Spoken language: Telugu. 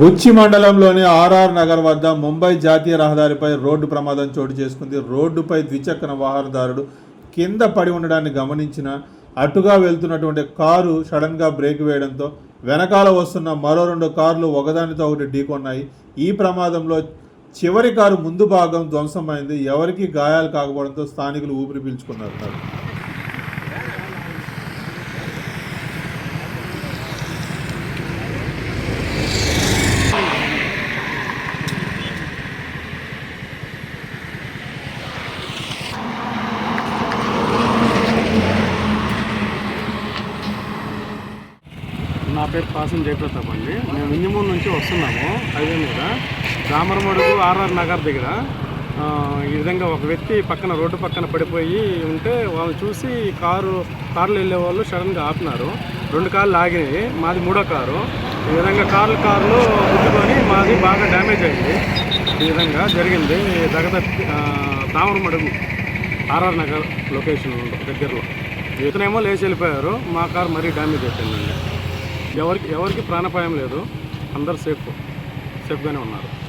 బుచ్చి మండలంలోని ఆర్ఆర్ నగర్ వద్ద ముంబై జాతీయ రహదారిపై రోడ్డు ప్రమాదం చోటు చేసుకుంది. రోడ్డుపై ద్విచక్ర వాహనదారుడు కింద పడి ఉండడాన్ని గమనించిన అటుగా వెళ్తున్నటువంటి కారు సడన్గా బ్రేక్ వేయడంతో వెనకాల వస్తున్న మరో రెండు కార్లు ఒకదానితో ఒకటి ఢీకొన్నాయి. ఈ ప్రమాదంలో చివరి కారు ముందు భాగం ధ్వంసమైంది. ఎవరికీ గాయాలు కాకపోవడంతో స్థానికులు ఊపిరి పీల్చుకున్నారు. నా పేరు పాసం జయప్రతాప్ అండి. మేము ఇంజమూరు నుంచి వస్తున్నాము హైవే మీద. రామరమడుగు ఆర్ఆర్ నగర్ దగ్గర. ఈ విధంగా ఒక వ్యక్తి పక్కన రోడ్డు పక్కన పడిపోయి ఉంటే వాళ్ళని చూసి కారు కార్లు వెళ్ళే వాళ్ళు సడన్గా ఆపినారు. రెండు కార్లు ఆగినాయి. మాది మూడో కారు. ఈ విధంగా కార్లు కార్లు గుద్దుకొని మాది బాగా డ్యామేజ్ అయింది. ఈ విధంగా జరిగింది. దగ్గర తామరమడుగు ఆర్ఆర్ నగర్ లొకేషన్ దగ్గరలో. ఇతనేమో లేచి వెళ్ళిపోయారు. మా కారు మరీ డ్యామేజ్ అయిపోయిందండి. ఎవరికి ఎవరికి ప్రాణాపాయం లేదు. అందరు సేఫ్ సేఫ్గానే ఉన్నారు.